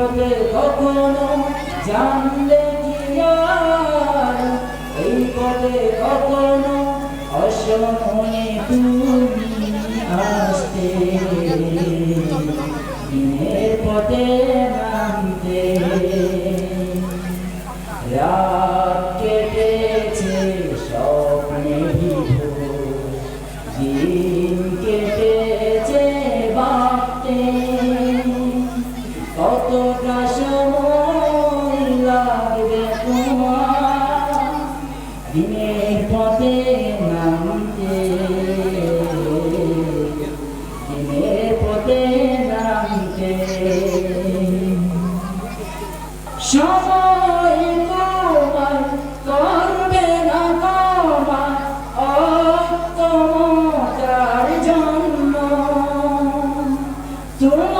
পথে কখনো জানলে এই পথে কখনো অসময়ে তুমি আসতে। দিনের পথে নামতে। রাত কেটেছে স্বপ্নে বিভোর দিনের পথে নামতে দিনের পথে নামতে সময় তোমার করবে না ক্ষমা অক্ষমতার জন্য। তোমার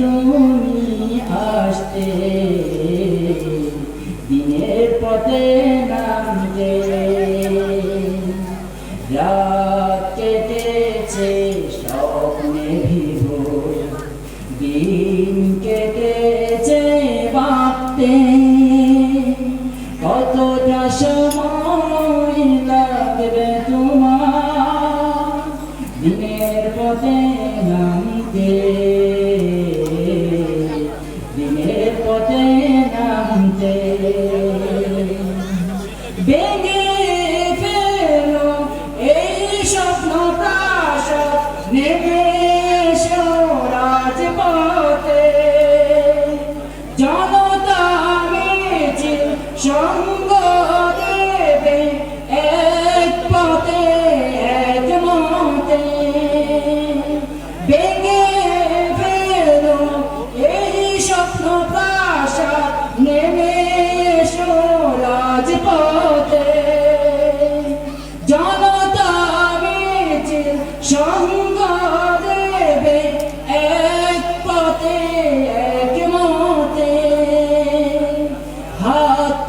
তুমি আসতে দিনের পথে নামতে। রাত কেটেছে স্বপ্নে বিভোর নামতে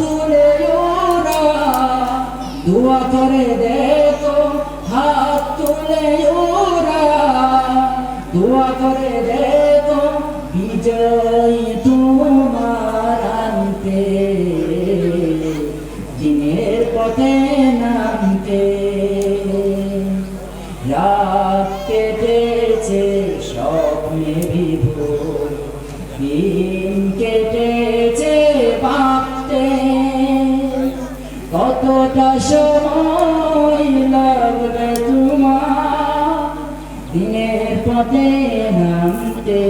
তুলে ওরা, দোয়া করে দেখো হাত তুলে দোয়া করে দেখো বিজয় তোমার আনতে। দিনের পথে নামতে। রাত কেটেছে স্বপ্নে বিভোর, দিন কেটে কতটা সময় লাগবে তোমার। দিনের পথে নামতে